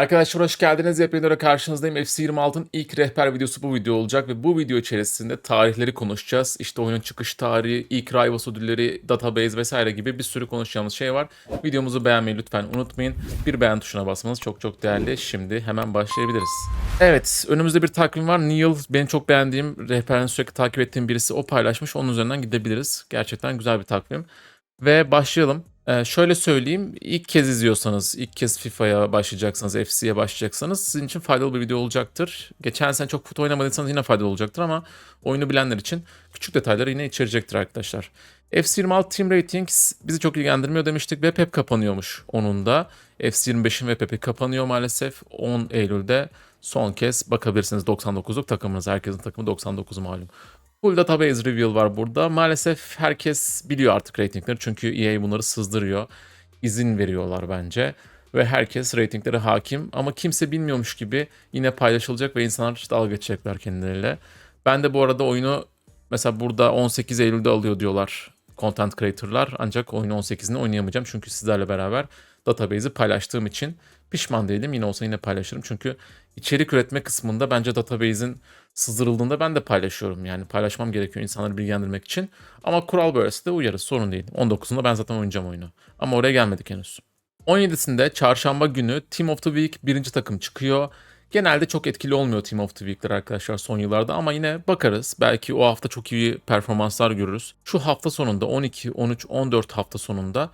Arkadaşlar hoş geldiniz. Yepyeni karşınızdayım. FC26'ın ilk rehber videosu bu video olacak ve bu video içerisinde tarihleri konuşacağız. İşte oyunun çıkış tarihi, ilk Rivals ödülleri, database vesaire gibi bir sürü konuşacağımız şey var. Videomuzu beğenmeyi lütfen unutmayın. Bir beğen tuşuna basmanız çok çok değerli. Şimdi hemen başlayabiliriz. Evet, önümüzde bir takvim var. Neil, benim çok beğendiğim, rehberini sürekli takip ettiğim birisi o paylaşmış. Onun üzerinden gidebiliriz. Gerçekten güzel bir takvim. Ve başlayalım. Ee, şöyle söyleyeyim, ilk kez izliyorsanız, ilk kez FIFA'ya başlayacaksanız, FC'ye başlayacaksanız sizin için faydalı bir video olacaktır. Geçen sene çok fut oynamadıysanız yine faydalı olacaktır ama oyunu bilenler için küçük detayları yine içerecektir arkadaşlar. FC26 Team Ratings bizi çok ilgilendirmiyor demiştik. Web hep kapanıyormuş onun da. FC25'in web hep'i kapanıyor maalesef. 10 Eylül'de son kez bakabilirsiniz 99'luk takımınız. Herkesin takımı 99 malum. Full database reveal var burada. Maalesef herkes biliyor artık ratingleri çünkü EA bunları sızdırıyor. İzin veriyorlar bence. Ve herkes ratinglere hakim ama kimse bilmiyormuş gibi yine paylaşılacak ve insanlar dalga geçecekler kendileriyle. Ben de bu arada oyunu mesela burada 18 Eylül'de alıyor diyorlar content creator'lar ancak oyunu 18'inde oynayamayacağım çünkü sizlerle beraber database'i paylaştığım için pişman değilim. Yine olsa yine paylaşırım çünkü içerik üretme kısmında bence database'in sızdırıldığında ben de paylaşıyorum. Yani paylaşmam gerekiyor insanları bilgilendirmek için. Ama kural böylesi de uyarız sorun değil. 19'unda ben zaten oynayacağım oyunu. Ama oraya gelmedik henüz. 17'sinde çarşamba günü Team of the Week birinci takım çıkıyor. Genelde çok etkili olmuyor Team of the Week'ler arkadaşlar son yıllarda ama yine bakarız. Belki o hafta çok iyi performanslar görürüz. Şu hafta sonunda 12, 13, 14 hafta sonunda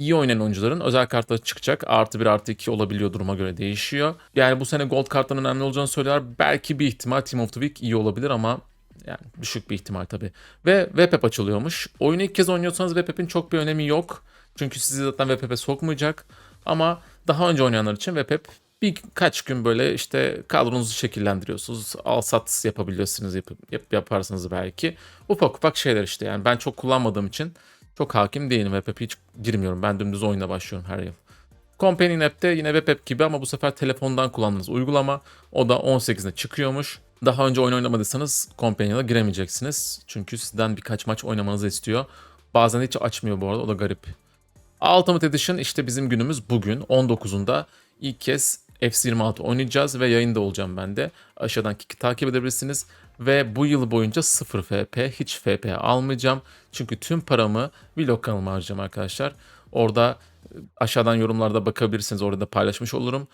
iyi oynayan oyuncuların özel kartları çıkacak. Artı 1 artı 2 olabiliyor duruma göre değişiyor. Yani bu sene gold kartların önemli olacağını söylüyorlar. Belki bir ihtimal Team of the Week iyi olabilir ama yani düşük bir ihtimal tabii. Ve web app açılıyormuş. Oyunu ilk kez oynuyorsanız web app'in çok bir önemi yok. Çünkü sizi zaten web app'e sokmayacak. Ama daha önce oynayanlar için web app birkaç gün böyle işte kadronuzu şekillendiriyorsunuz. Al sat yapabiliyorsunuz yap, yap, yaparsınız belki. Ufak ufak şeyler işte yani ben çok kullanmadığım için çok hakim değilim. Web app'e hiç girmiyorum. Ben dümdüz oyuna başlıyorum her yıl. Companion App'te yine web app gibi ama bu sefer telefondan kullandığınız uygulama. O da 18'inde çıkıyormuş. Daha önce oyun oynamadıysanız Companion'a giremeyeceksiniz. Çünkü sizden birkaç maç oynamanızı istiyor. Bazen hiç açmıyor bu arada o da garip. Ultimate Edition işte bizim günümüz bugün 19'unda ilk kez FC26 oynayacağız ve yayında olacağım ben de. Aşağıdan kiki takip edebilirsiniz. Ve bu yıl boyunca 0 FP, hiç FP almayacağım. Çünkü tüm paramı vlog kanalıma harcayacağım arkadaşlar. Orada e, aşağıdan yorumlarda bakabilirsiniz. Orada paylaşmış olurum.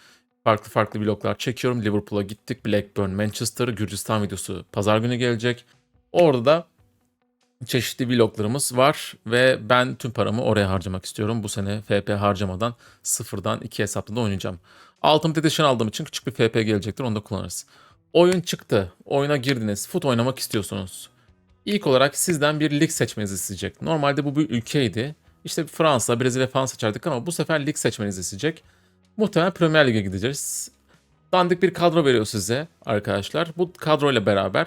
Farklı farklı vloglar çekiyorum. Liverpool'a gittik. Blackburn, Manchester, Gürcistan videosu pazar günü gelecek. Orada da çeşitli vloglarımız var ve ben tüm paramı oraya harcamak istiyorum. Bu sene FP harcamadan sıfırdan iki hesapta da oynayacağım. Ultimate Edition aldığım için küçük bir FP gelecektir onu da kullanırız. Oyun çıktı. Oyuna girdiniz. Fut oynamak istiyorsunuz. İlk olarak sizden bir lig seçmenizi isteyecek. Normalde bu bir ülkeydi. İşte Fransa, Brezilya falan seçerdik ama bu sefer lig seçmenizi isteyecek. Muhtemelen Premier Lig'e gideceğiz. Dandik bir kadro veriyor size arkadaşlar. Bu kadroyla beraber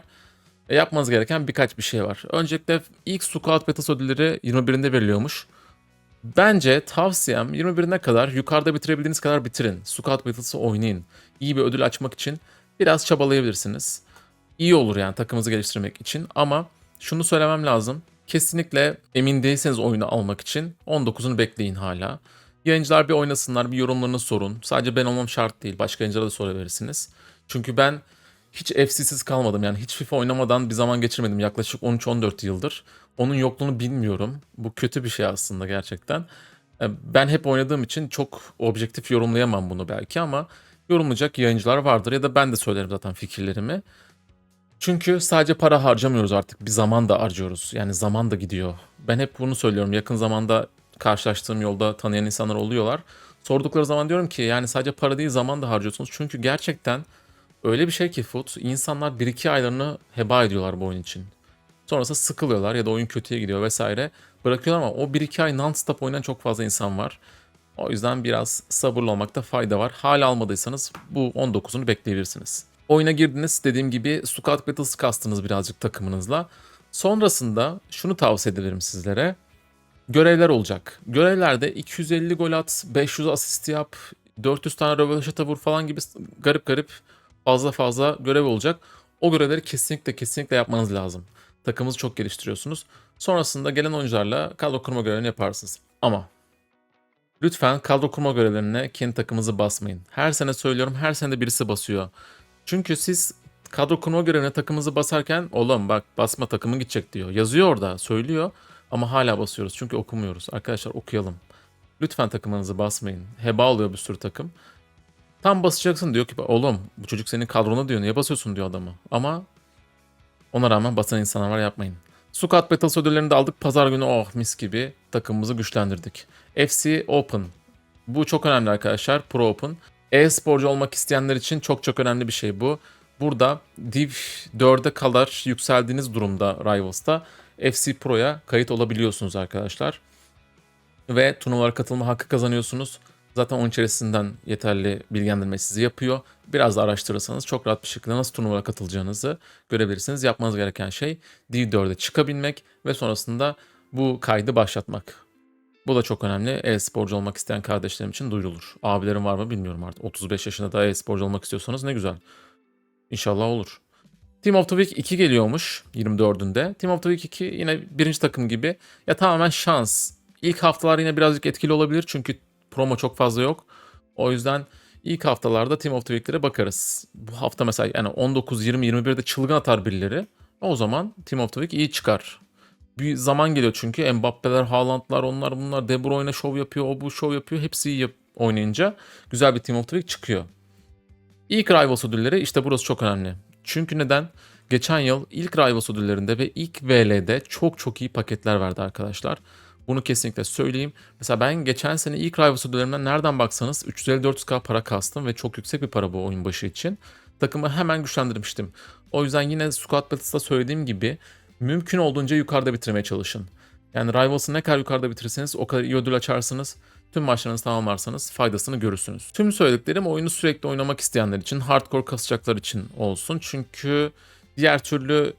e, yapmanız gereken birkaç bir şey var. Öncelikle ilk Scout Betas ödülleri 21'inde veriliyormuş. Bence tavsiyem 21'ine kadar yukarıda bitirebildiğiniz kadar bitirin. Scout Battles'ı oynayın. İyi bir ödül açmak için biraz çabalayabilirsiniz. İyi olur yani takımınızı geliştirmek için ama şunu söylemem lazım. Kesinlikle emin değilseniz oyunu almak için 19'unu bekleyin hala. Yayıncılar bir oynasınlar, bir yorumlarını sorun. Sadece ben olmam şart değil. Başka yayıncılara da sorabilirsiniz. Çünkü ben hiç FC'siz kalmadım. Yani hiç FIFA oynamadan bir zaman geçirmedim. Yaklaşık 13-14 yıldır. Onun yokluğunu bilmiyorum. Bu kötü bir şey aslında gerçekten. E, Ben hep oynadığım için çok objektif yorumlayamam bunu belki ama yorumlayacak yayıncılar vardır ya da ben de söylerim zaten fikirlerimi. Çünkü sadece para harcamıyoruz artık. Bir zaman da harcıyoruz. Yani zaman da gidiyor. Ben hep bunu söylüyorum. Yakın zamanda karşılaştığım yolda tanıyan insanlar oluyorlar. Sordukları zaman diyorum ki yani sadece para değil zaman da harcıyorsunuz. Çünkü gerçekten öyle bir şey ki foot insanlar 1-2 aylarını heba ediyorlar bu oyun için. Sonrasında sıkılıyorlar ya da oyun kötüye gidiyor vesaire. Bırakıyorlar ama o 1-2 ay non-stop oynayan çok fazla insan var. O yüzden biraz sabırlı olmakta fayda var. Hala almadıysanız bu 19'unu bekleyebilirsiniz. Oyuna girdiniz dediğim gibi Scout Battles kastınız birazcık takımınızla. Sonrasında şunu tavsiye ederim sizlere. Görevler olacak. Görevlerde 250 gol at, 500 asist yap, 400 tane röveşata vur falan gibi garip garip fazla fazla görev olacak. O görevleri kesinlikle kesinlikle yapmanız lazım. Takımınızı çok geliştiriyorsunuz. Sonrasında gelen oyuncularla kadro kurma görevini yaparsınız. Ama Lütfen kadro kurma görevlerine kendi takımınızı basmayın. Her sene söylüyorum her sene de birisi basıyor. Çünkü siz kadro kurma görevine takımınızı basarken oğlum bak basma takımın gidecek diyor. Yazıyor orada söylüyor ama hala basıyoruz çünkü okumuyoruz. Arkadaşlar okuyalım. Lütfen takımınızı basmayın. Heba oluyor bir sürü takım. Tam basacaksın diyor ki oğlum bu çocuk senin kadrona diyor niye basıyorsun diyor adamı. Ama ona rağmen basan insanlar var yapmayın. Squad Battles ödüllerini de aldık. Pazar günü oh mis gibi takımımızı güçlendirdik. FC Open. Bu çok önemli arkadaşlar. Pro Open. E-sporcu olmak isteyenler için çok çok önemli bir şey bu. Burada Div 4'e kadar yükseldiğiniz durumda Rivals'ta FC Pro'ya kayıt olabiliyorsunuz arkadaşlar. Ve turnuvalara katılma hakkı kazanıyorsunuz. Zaten onun içerisinden yeterli bilgilendirme sizi yapıyor. Biraz da araştırırsanız çok rahat bir şekilde nasıl turnuvalara katılacağınızı görebilirsiniz. Yapmanız gereken şey D4'e çıkabilmek ve sonrasında bu kaydı başlatmak. Bu da çok önemli. E-sporcu olmak isteyen kardeşlerim için duyurulur. Abilerim var mı bilmiyorum artık. 35 yaşında da e-sporcu olmak istiyorsanız ne güzel. İnşallah olur. Team of the Week 2 geliyormuş 24'ünde. Team of the Week 2 yine birinci takım gibi. Ya tamamen şans. İlk haftalar yine birazcık etkili olabilir çünkü promo çok fazla yok. O yüzden ilk haftalarda Team of the Week'lere bakarız. Bu hafta mesela yani 19, 20, 21'de çılgın atar birileri. O zaman Team of the Week iyi çıkar. Bir zaman geliyor çünkü Mbappe'ler, Haaland'lar, onlar bunlar De Bruyne şov yapıyor, o bu şov yapıyor. Hepsi iyi oynayınca güzel bir Team of the Week çıkıyor. İlk Rivals ödülleri işte burası çok önemli. Çünkü neden? Geçen yıl ilk Rivals ödüllerinde ve ilk VL'de çok çok iyi paketler verdi arkadaşlar. Bunu kesinlikle söyleyeyim. Mesela ben geçen sene ilk Rivals ödüllerinden nereden baksanız 350-400k para kastım ve çok yüksek bir para bu oyun başı için. Takımı hemen güçlendirmiştim. O yüzden yine Squad Battles'ta söylediğim gibi mümkün olduğunca yukarıda bitirmeye çalışın. Yani Rivals'ı ne kadar yukarıda bitirirseniz o kadar iyi ödül açarsınız. Tüm maçlarınızı tamamlarsanız faydasını görürsünüz. Tüm söylediklerim oyunu sürekli oynamak isteyenler için, hardcore kasacaklar için olsun. Çünkü diğer türlü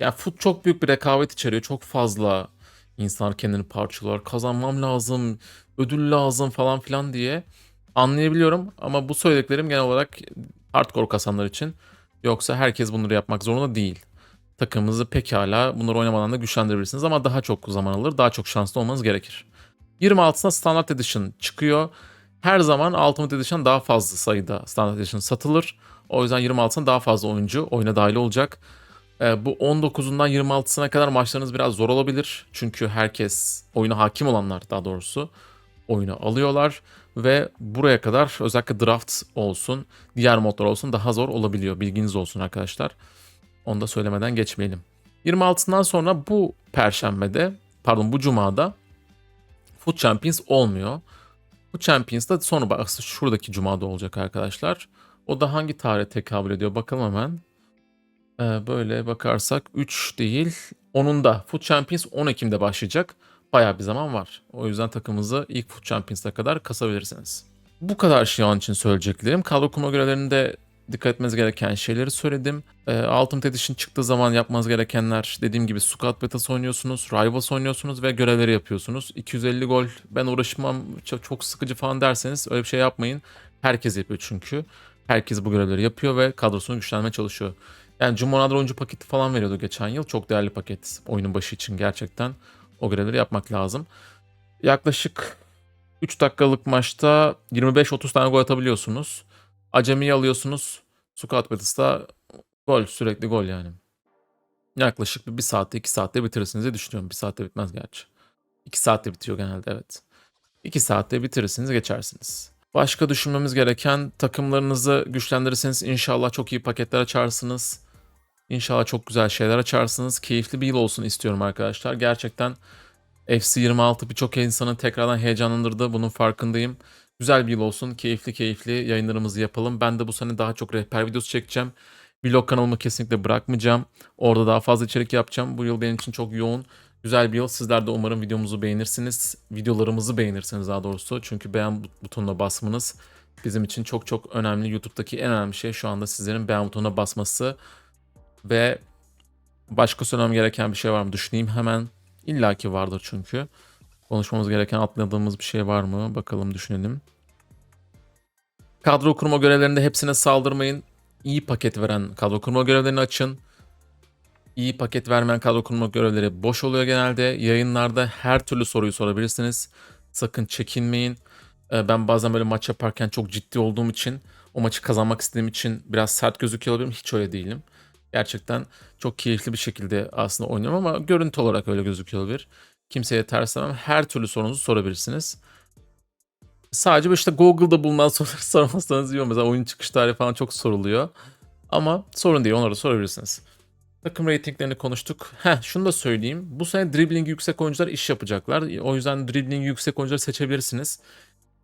yani fut çok büyük bir rekabet içeriyor. Çok fazla insanlar kendini parçalıyor. Kazanmam lazım, ödül lazım falan filan diye anlayabiliyorum. Ama bu söylediklerim genel olarak hardcore kasanlar için. Yoksa herkes bunları yapmak zorunda değil. Takımınızı pekala bunları oynamadan da güçlendirebilirsiniz ama daha çok zaman alır, daha çok şanslı olmanız gerekir. 26'sında Standard Edition çıkıyor. Her zaman Ultimate Edition daha fazla sayıda Standard Edition satılır. O yüzden 26'sında daha fazla oyuncu oyuna dahil olacak. Ee, bu 19'undan 26'sına kadar maçlarınız biraz zor olabilir. Çünkü herkes oyuna hakim olanlar daha doğrusu oyunu alıyorlar. Ve buraya kadar özellikle draft olsun, diğer modlar olsun daha zor olabiliyor. Bilginiz olsun arkadaşlar. Onu da söylemeden geçmeyelim. 26'sından sonra bu perşembede, pardon bu cumada Foot Champions olmuyor. Bu Champions da sonra aslında şuradaki cumada olacak arkadaşlar. O da hangi tarihe tekabül ediyor bakalım hemen. Ee, böyle bakarsak 3 değil. Onun da Foot Champions 10 Ekim'de başlayacak. Bayağı bir zaman var. O yüzden takımınızı ilk Foot Champions'a kadar kasabilirsiniz. Bu kadar şey an için söyleyeceklerim. Kadro kurma görevlerinde dikkat etmeniz gereken şeyleri söyledim. E, Ultimate Edition çıktığı zaman yapmanız gerekenler dediğim gibi Squad Battles oynuyorsunuz, Rivals oynuyorsunuz ve görevleri yapıyorsunuz. 250 gol ben uğraşmam çok sıkıcı falan derseniz öyle bir şey yapmayın. Herkes yapıyor çünkü. Herkes bu görevleri yapıyor ve kadrosunu güçlenmeye çalışıyor. Yani Jumonadro oyuncu paketi falan veriyordu geçen yıl. Çok değerli paket oyunun başı için gerçekten. O görevleri yapmak lazım. Yaklaşık 3 dakikalık maçta 25-30 tane gol atabiliyorsunuz. Acemi'yi alıyorsunuz. Squad Battles'ta gol sürekli gol yani. Yaklaşık bir, saatte 2 saatte bitirirsiniz diye düşünüyorum. Bir saatte bitmez gerçi. 2 saatte bitiyor genelde evet. 2 saatte bitirirsiniz geçersiniz. Başka düşünmemiz gereken takımlarınızı güçlendirirseniz inşallah çok iyi paketler açarsınız. İnşallah çok güzel şeyler açarsınız. Keyifli bir yıl olsun istiyorum arkadaşlar. Gerçekten FC26 birçok insanı tekrardan heyecanlandırdı. Bunun farkındayım. Güzel bir yıl olsun. Keyifli keyifli yayınlarımızı yapalım. Ben de bu sene daha çok rehber videosu çekeceğim. Vlog kanalımı kesinlikle bırakmayacağım. Orada daha fazla içerik yapacağım. Bu yıl benim için çok yoğun. Güzel bir yıl. Sizler de umarım videomuzu beğenirsiniz. Videolarımızı beğenirsiniz daha doğrusu. Çünkü beğen butonuna basmanız bizim için çok çok önemli. YouTube'daki en önemli şey şu anda sizlerin beğen butonuna basması. Ve başka söylemem gereken bir şey var mı? Düşüneyim hemen. İlla ki vardır çünkü. Konuşmamız gereken atladığımız bir şey var mı? Bakalım düşünelim. Kadro kurma görevlerinde hepsine saldırmayın. İyi paket veren kadro kurma görevlerini açın. İyi paket vermeyen kadro kurma görevleri boş oluyor genelde. Yayınlarda her türlü soruyu sorabilirsiniz. Sakın çekinmeyin. Ee, Ben bazen böyle maç yaparken çok ciddi olduğum için, o maçı kazanmak istediğim için biraz sert gözüküyor olabilirim. Hiç öyle değilim. Gerçekten çok keyifli bir şekilde aslında oynuyorum ama görüntü olarak öyle gözüküyor olabilir. Kimseye terslemem. Her türlü sorunuzu sorabilirsiniz. Sadece işte Google'da bulunan soruları sormazsanız iyi olur. Mesela oyun çıkış tarihi falan çok soruluyor. Ama sorun değil onları sorabilirsiniz. Takım reytinglerini konuştuk. Heh şunu da söyleyeyim. Bu sene dribbling yüksek oyuncular iş yapacaklar. O yüzden dribbling yüksek oyuncuları seçebilirsiniz.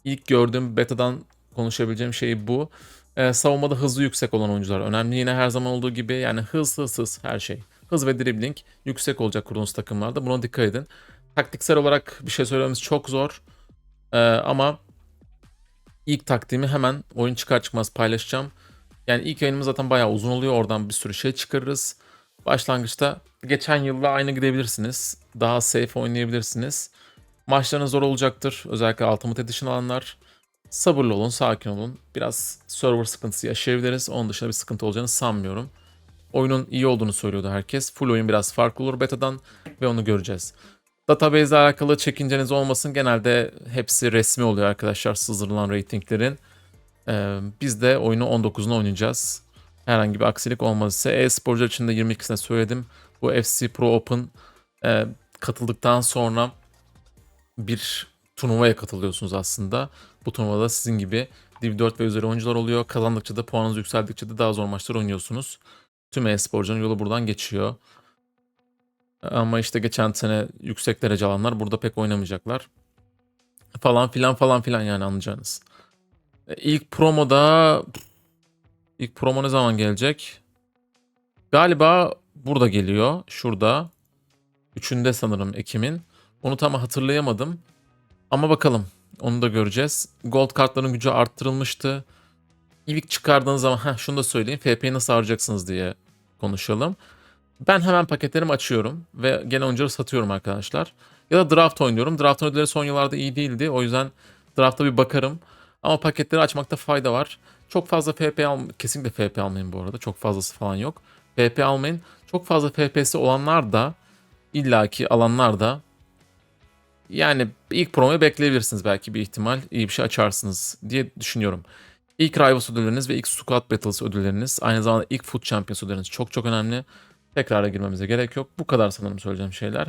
İlk gördüğüm betadan konuşabileceğim şey bu. Ee, savunmada hızlı yüksek olan oyuncular önemli. Yine her zaman olduğu gibi yani hız hız hız her şey. Hız ve dribbling yüksek olacak kurduğunuz takımlarda. Buna dikkat edin. Taktiksel olarak bir şey söylememiz çok zor. Ee, ama ilk taktiğimi hemen oyun çıkar çıkmaz paylaşacağım. Yani ilk yayınımız zaten bayağı uzun oluyor. Oradan bir sürü şey çıkarırız. Başlangıçta geçen yılla aynı gidebilirsiniz. Daha safe oynayabilirsiniz. Maçlarınız zor olacaktır. Özellikle Ultimate Edition alanlar. Sabırlı olun, sakin olun. Biraz server sıkıntısı yaşayabiliriz. Onun dışında bir sıkıntı olacağını sanmıyorum. Oyunun iyi olduğunu söylüyordu herkes. Full oyun biraz farklı olur betadan ve onu göreceğiz. Database ile alakalı çekinceniz olmasın. Genelde hepsi resmi oluyor arkadaşlar sızdırılan ratinglerin. Ee, biz de oyunu 19'una oynayacağız. Herhangi bir aksilik olmaz ise e-sporcular için de 22'sine söyledim. Bu FC Pro Open e, katıldıktan sonra bir turnuvaya katılıyorsunuz aslında. Bu turnuvada sizin gibi Div 4 ve üzeri oyuncular oluyor. Kazandıkça da puanınız yükseldikçe de daha zor maçlar oynuyorsunuz. Tüm e-sporcunun yolu buradan geçiyor. Ama işte geçen sene yüksek derece alanlar burada pek oynamayacaklar. Falan filan falan filan yani anlayacağınız. E, İlk promoda ilk promo ne zaman gelecek? Galiba burada geliyor. Şurada. Üçünde sanırım Ekim'in. Onu tam hatırlayamadım. Ama bakalım. Onu da göreceğiz. Gold kartların gücü arttırılmıştı. İlk çıkardığınız zaman heh, şunu da söyleyeyim. FP'yi nasıl harcayacaksınız diye konuşalım. Ben hemen paketlerimi açıyorum ve gelen oyuncuları satıyorum arkadaşlar. Ya da draft oynuyorum. Draft ödülleri son yıllarda iyi değildi. O yüzden drafta bir bakarım. Ama paketleri açmakta fayda var. Çok fazla FP al kesinlikle FP almayın bu arada. Çok fazlası falan yok. FP almayın. Çok fazla FP'si olanlar da illaki alanlar da yani ilk promoyu bekleyebilirsiniz belki bir ihtimal. iyi bir şey açarsınız diye düşünüyorum. İlk Rivals ödülleriniz ve ilk Squad Battles ödülleriniz aynı zamanda ilk Foot Champions ödülleriniz çok çok önemli. Tekrara girmemize gerek yok. Bu kadar sanırım söyleyeceğim şeyler.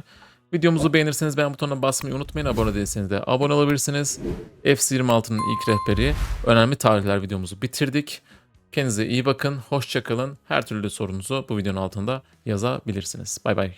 Videomuzu beğenirseniz beğen butonuna basmayı unutmayın. Abone değilseniz de abone olabilirsiniz. FC26'nın ilk rehberi önemli tarihler videomuzu bitirdik. Kendinize iyi bakın. Hoşçakalın. Her türlü sorunuzu bu videonun altında yazabilirsiniz. Bay bay.